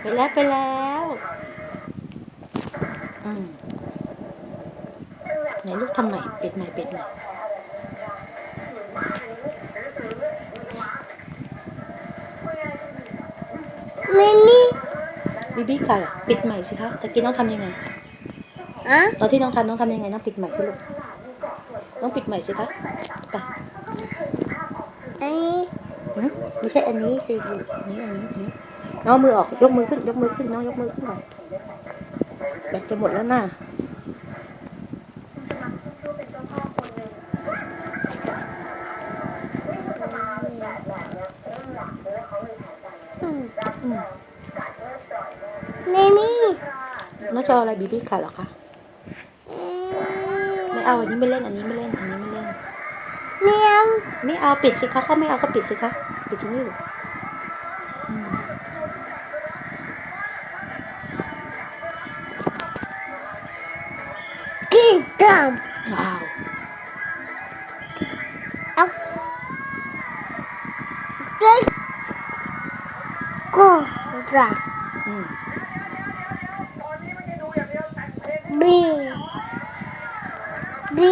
ไปแล้วไปแล้วอืมไหนลูกทำใหม่ปิดใหม่ปิดใหม่มินี่บีบี้ค่ะปิดใหม่สิคะตะกี้น้องทำยังไงอะตอนที่น้องทำน้องทำยังไงน้องปิดใหม่สิลูกต้องปิดใหม่สิคะไปอันนี้หืม ไม่ใช่อันนี้สิลูกอันนี้อันนี้อันนี้น้องเอามือออกยกมือขึ้น ยกมือขึ้นน้องยกมือขึ้นหน่อยแบตจะหมดแล้วน่ะอืมอืมมินี่น้องจะเอาอะไรบีบี้ค่ะเหรอคะอืไม่เอาอันนี้ไม่เล่นอันนี้ไม่เล่นอัน ไม่เอาปิดสิคะเขาไม่เอาก็ปิดสิคะปิดตรงนี้กินกัมว้าวเอาเด็กก็ได้บีบี